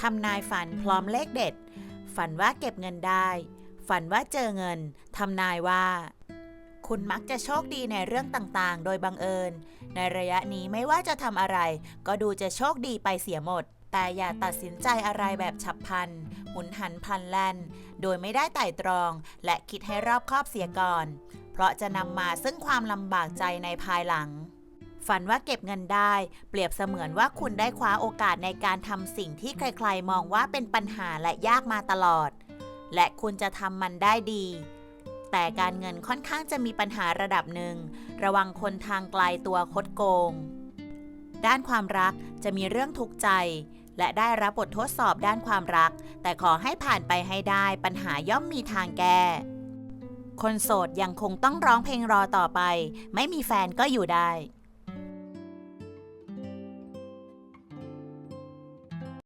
ทำนายฝันพร้อมเลขเด็ด ฝันว่าเก็บเงินได้ ฝันว่าเจอเงิน ทำนายว่า คุณมักจะโชคดีในเรื่องต่างๆ โดยบังเอิญ ในระยะนี้ไม่ว่าจะทำอะไร ก็ดูจะโชคดีไปเสียหมด แต่อย่าตัดสินใจอะไรแบบฉับพลันหุนหันพลันแล่นโดยไม่ได้ไต่ตรอง และคิดให้รอบคอบเสียก่อน เพราะจะนำมาซึ่งความลำบากใจในภายหลัง ฝันว่าเก็บเงินได้ เปรียบเสมือนว่าคุณได้คว้าโอกาสในการทำสิ่งที่ใครๆ มองว่าเป็นปัญหาและยากมาตลอด และคุณจะทำมันได้ดี แต่การเงินค่อนข้างจะมีปัญหาระดับหนึ่ง ระวังคนทางไกลตัวคดโกง ด้านความรักจะมีเรื่องทุกข์ใจ และได้รับบททดสอบด้านความรัก แต่ขอให้ผ่านไปให้ได้ปัญหาย่อมมีทางแก้คนโสดยังคงต้องร้องเพลงรอต่อไป ไม่มีแฟนก็อยู่ได้